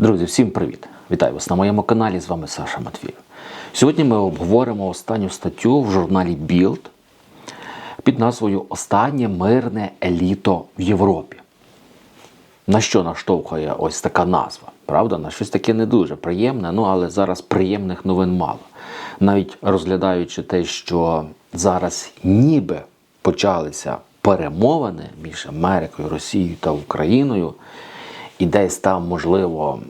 Друзі, всім привіт! Вітаю вас на моєму каналі. З вами Саша Матвієв. Сьогодні ми обговоримо останню статтю в журналі Bild під назвою Останнє мирне еліто в Європі. На що наштовхує ось така назва? Правда, на щось таке не дуже приємне, ну але зараз приємних новин мало. Навіть розглядаючи те, що зараз ніби почалися перемовини між Америкою, Росією та Україною, і десь там, можливо,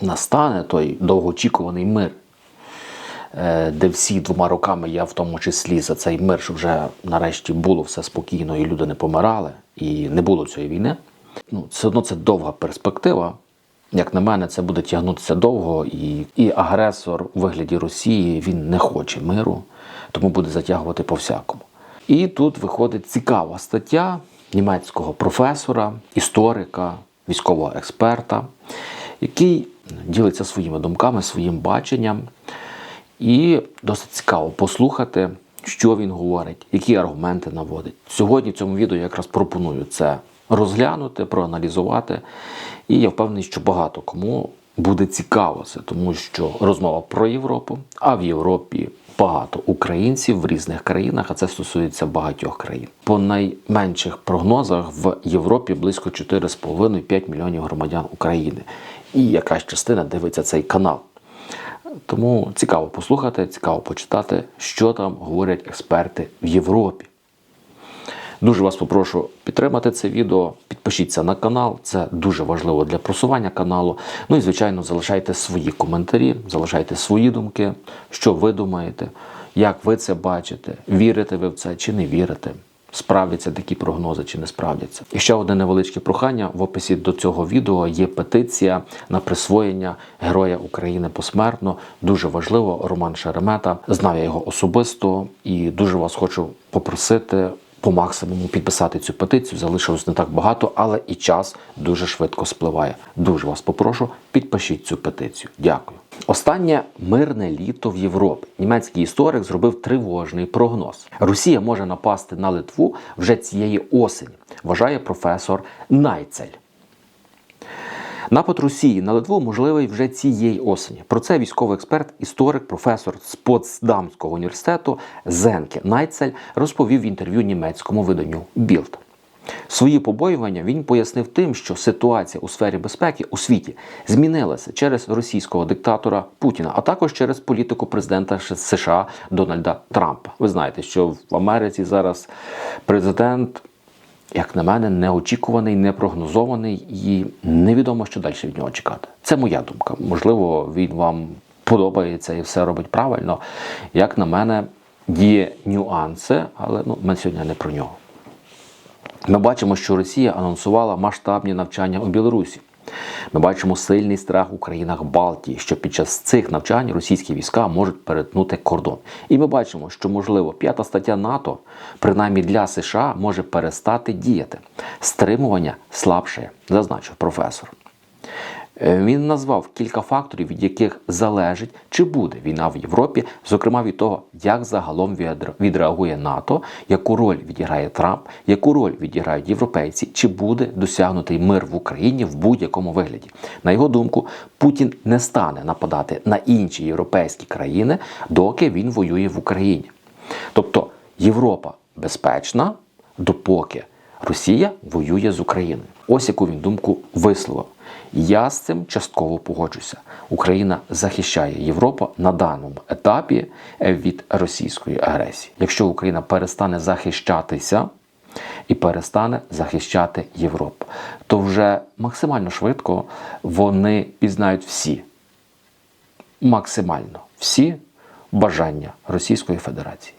настане той довгоочікуваний мир, е, де всі двома роками я в тому числі за цей мир, щоб вже нарешті було все спокійно, і люди не помирали, і не було цієї війни. Ну, все одно це довга перспектива. Як на мене, це буде тягнутися довго, і, і агресор у вигляді Росії він не хоче миру, тому буде затягувати по-всякому. І тут виходить цікава стаття німецького професора, історика, військового експерта, який ділиться своїми думками, своїм баченням. І досить цікаво послухати, що він говорить, які аргументи наводить. Сьогодні в цьому відео якраз пропоную це розглянути, проаналізувати. І я впевнений, що багато кому буде цікаво це, тому що розмова про Європу, а в Європі багато українців в різних країнах, а це стосується багатьох країн. По найменших прогнозах в Європі близько 4,5-5 мільйонів громадян України. І якась частина дивиться цей канал. Тому цікаво послухати, цікаво почитати, що там говорять експерти в Європі. Дуже вас попрошу підтримати це відео, підпишіться на канал, це дуже важливо для просування каналу. Ну і, звичайно, залишайте свої коментарі, залишайте свої думки, що ви думаєте, як ви це бачите, вірите ви в це чи не вірите. Справдяться такі прогнози чи не справдяться. І ще одне невеличке прохання. В описі до цього відео є петиція на присвоєння Героя України посмертно. Дуже важливо, Роман Шеремета. Знав я його особисто і дуже вас хочу попросити по максимуму підписати цю петицію. Залишилось не так багато, але і час дуже швидко спливає. Дуже вас попрошу, підпишіть цю петицію. Дякую. Останнє мирне літо в Європі. Німецький історик зробив тривожний прогноз. Росія може напасти на Литву вже цієї осені, вважає професор Найцель. Напад Росії на Литву можливий вже цієї осені. Про це військовий експерт, історик, професор з Потсдамського університету Зенке Найцель розповів в інтерв'ю німецькому виданню Білд. Свої побоювання він пояснив тим, що ситуація у сфері безпеки у світі змінилася через російського диктатора Путіна, а також через політику президента США Дональда Трампа. Ви знаєте, що в Америці зараз президент як на мене, неочікуваний, непрогнозований і невідомо, що далі від нього чекати. Це моя думка. Можливо, він вам подобається і все робить правильно. Як на мене, є нюанси, але ну, ми сьогодні не про нього. Ми бачимо, що Росія анонсувала масштабні навчання у Білорусі. Ми бачимо сильний страх у країнах Балтії, що під час цих навчань російські війська можуть перетнути кордон. І ми бачимо, що можливо п'ята стаття НАТО, принаймні для США, може перестати діяти. Стримування слабше, зазначив професор. Він назвав кілька факторів, від яких залежить, чи буде війна в Європі, зокрема від того, як загалом відреагує НАТО, яку роль відіграє Трамп, яку роль відіграють європейці, чи буде досягнутий мир в Україні в будь-якому вигляді. На його думку, Путін не стане нападати на інші європейські країни, доки він воює в Україні. Тобто Європа безпечна, допоки Росія воює з Україною. Ось яку він думку висловив. Я з цим частково погоджуся. Україна захищає Європу на даному етапі від російської агресії. Якщо Україна перестане захищатися і перестане захищати Європу, то вже максимально швидко вони пізнають всі, максимально всі бажання Російської Федерації.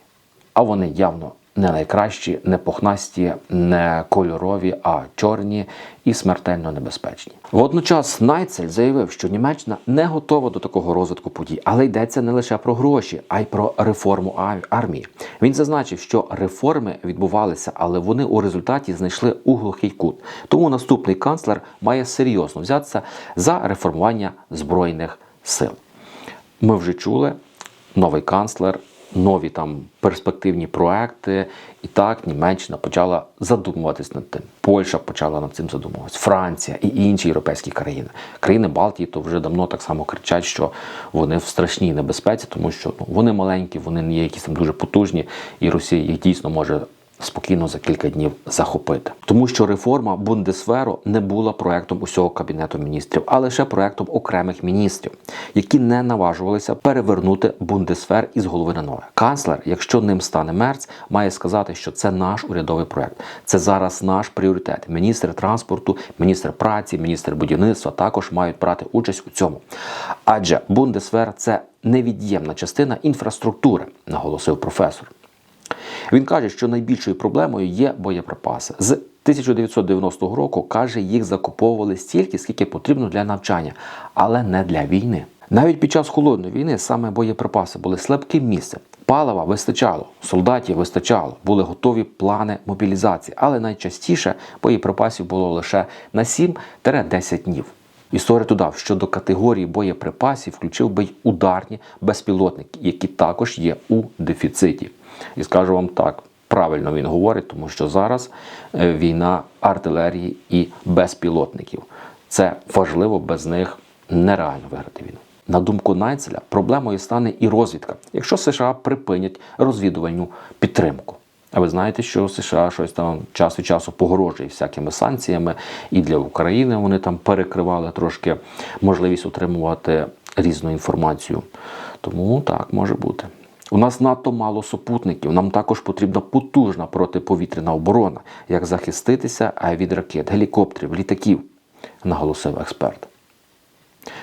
А вони явно не найкращі, не пухнасті, не кольорові, а чорні і смертельно небезпечні. Водночас Найцель заявив, що Німеччина не готова до такого розвитку подій, але йдеться не лише про гроші, а й про реформу армії. Він зазначив, що реформи відбувалися, але вони у результаті знайшли у глухий кут. Тому наступний канцлер має серйозно взятися за реформування збройних сил. Ми вже чули новий канцлер нові там перспективні проекти. І так Німеччина почала задумуватись над тим. Польща почала над цим задумуватись, Франція і інші європейські країни. Країни Балтії то вже давно так само кричать, що вони в страшній небезпеці, тому що ну, вони маленькі, вони не є якісь там дуже потужні, і Росія їх дійсно може спокійно за кілька днів захопити. Тому що реформа Бундесверу не була проектом усього кабінету міністрів, а лише проектом окремих міністрів, які не наважувалися перевернути Бундесвер із голови на ноги. Канцлер, якщо ним стане Мерц, має сказати, що це наш урядовий проект. Це зараз наш пріоритет. Міністр транспорту, міністр праці, міністр будівництва також мають брати участь у цьому. Адже Бундесвер це невід'ємна частина інфраструктури, наголосив професор. Він каже, що найбільшою проблемою є боєприпаси. З 1990 року каже, їх закуповували стільки, скільки потрібно для навчання, але не для війни. Навіть під час холодної війни саме боєприпаси були слабким місцем. Палива вистачало, солдатів вистачало, були готові плани мобілізації, але найчастіше боєприпасів було лише на 7-10 днів. Історик додав, що до категорії боєприпасів включив би й ударні безпілотники, які також є у дефіциті. І скажу вам так, правильно він говорить, тому що зараз е, війна артилерії і безпілотників. Це важливо, без них нереально виграти війну. На думку Найцеля, проблемою стане і розвідка, якщо США припинять розвідувальну підтримку. А ви знаєте, що США щось там час від часу погрожує всякими санкціями, і для України вони там перекривали трошки можливість отримувати різну інформацію. Тому так може бути. У нас надто мало супутників. Нам також потрібна потужна протиповітряна оборона, як захиститися від ракет, гелікоптерів, літаків, наголосив експерт.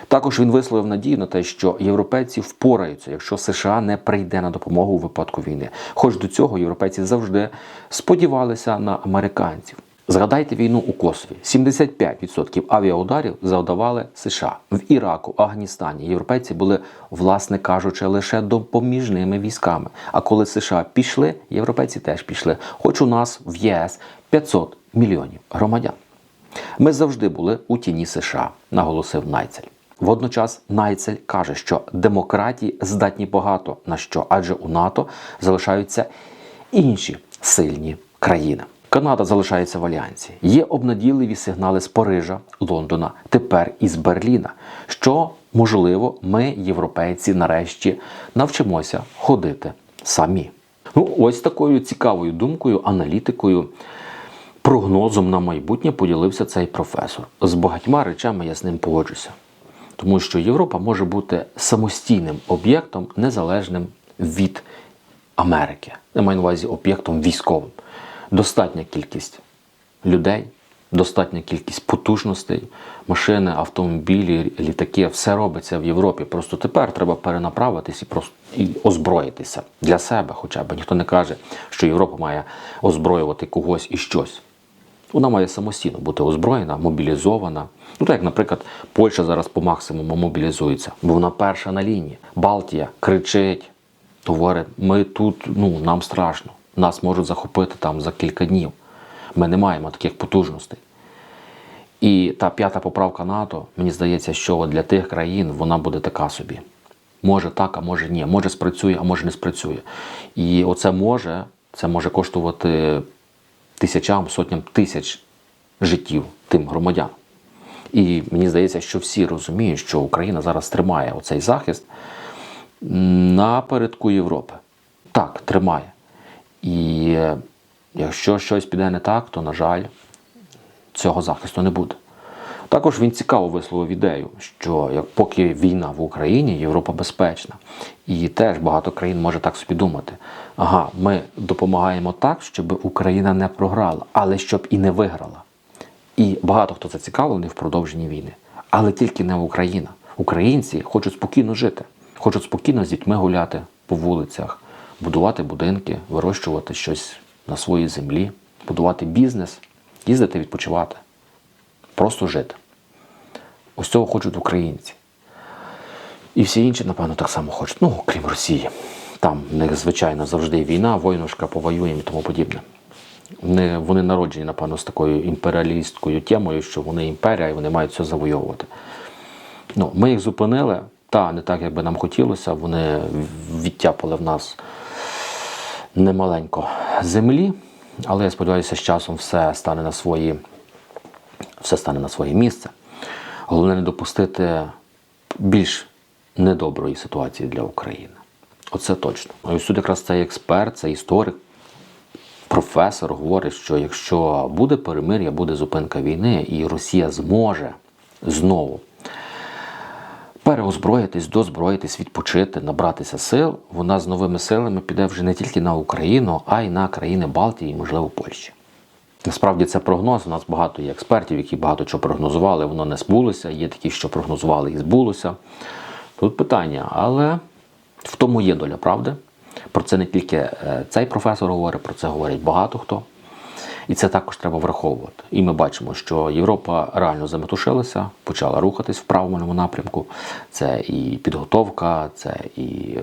Також він висловив надію на те, що європейці впораються, якщо США не прийде на допомогу у випадку війни. Хоч до цього європейці завжди сподівалися на американців. Згадайте війну у Косові: 75% авіаударів завдавали США в Іраку, Афганістані. Європейці були, власне кажучи, лише допоміжними військами. А коли США пішли, європейці теж пішли. Хоч у нас в ЄС 500 мільйонів громадян. Ми завжди були у тіні США, наголосив Найцель. Водночас Найцель каже, що демократії здатні багато на що, адже у НАТО залишаються інші сильні країни. Канада залишається в альянсі. Є обнадійливі сигнали з Парижа, Лондона, тепер і з Берліна. Що можливо, ми, європейці, нарешті навчимося ходити самі. Ну, ось такою цікавою думкою, аналітикою, прогнозом на майбутнє поділився цей професор. З багатьма речами я з ним погоджуся. Тому що Європа може бути самостійним об'єктом, незалежним від Америки. Я маю на увазі об'єктом військовим. Достатня кількість людей, достатня кількість потужностей, машини, автомобілі, літаки, все робиться в Європі. Просто тепер треба перенаправитись і просто і озброїтися для себе, хоча б ніхто не каже, що Європа має озброювати когось і щось. Вона має самостійно бути озброєна, мобілізована. Ну, так як, наприклад, Польща зараз по максимуму мобілізується, бо вона перша на лінії. Балтія кричить, говорить, ми тут, ну, нам страшно, нас можуть захопити там за кілька днів. Ми не маємо таких потужностей. І та п'ята поправка НАТО, мені здається, що для тих країн вона буде така собі. Може так, а може ні. Може спрацює, а може не спрацює. І оце може, це може коштувати тисячам, сотням тисяч життів тим громадян. І мені здається, що всі розуміють, що Україна зараз тримає оцей захист напередку Європи. Так, тримає. І е, якщо щось піде не так, то, на жаль, цього захисту не буде. Також він цікаво висловив ідею, що як поки війна в Україні, Європа безпечна. І теж багато країн може так собі думати. Ага, ми допомагаємо так, щоб Україна не програла, але щоб і не виграла. І багато хто зацікавлений в продовженні війни. Але тільки не Україна. Українці хочуть спокійно жити, хочуть спокійно з дітьми гуляти по вулицях, будувати будинки, вирощувати щось на своїй землі, будувати бізнес, їздити відпочивати, просто жити. Ось цього хочуть українці. І всі інші, напевно, так само хочуть. Ну, крім Росії. Там в них, звичайно, завжди війна, войнушка, повоюємо і тому подібне. Вони, вони народжені, напевно, з такою імперіалісткою темою, що вони імперія і вони мають все завойовувати. Ну, Ми їх зупинили, та не так, як би нам хотілося, вони відтяпали в нас немаленько землі, але я сподіваюся, з часом все стане на свої, все стане на своє місце. Головне не допустити більш недоброї ситуації для України. Оце точно. І ось тут якраз цей експерт, цей історик, професор говорить, що якщо буде перемир'я, буде зупинка війни, і Росія зможе знову переозброїтись, дозброїтись, відпочити, набратися сил, вона з новими силами піде вже не тільки на Україну, а й на країни Балтії можливо, Польщі. Насправді це прогноз. У нас багато є експертів, які багато чого прогнозували, воно не збулося. Є такі, що прогнозували і збулося. Тут питання, але в тому є доля правди. Про це не тільки е, цей професор говорить, про це говорять багато хто. І це також треба враховувати. І ми бачимо, що Європа реально заметушилася, почала рухатись в правильному напрямку. Це і підготовка, це і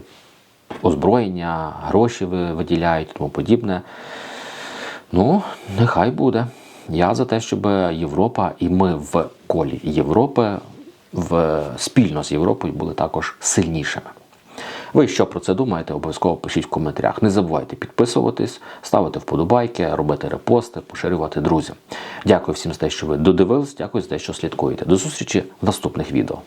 озброєння, гроші ви- виділяють, тому подібне. Ну, нехай буде. Я за те, щоб Європа і ми в колі Європи в спільно з Європою були також сильнішими. Ви що про це думаєте? Обов'язково пишіть в коментарях. Не забувайте підписуватись, ставити вподобайки, робити репости, поширювати друзям. Дякую всім за те, що ви додивились. Дякую за те, що слідкуєте. До зустрічі в наступних відео.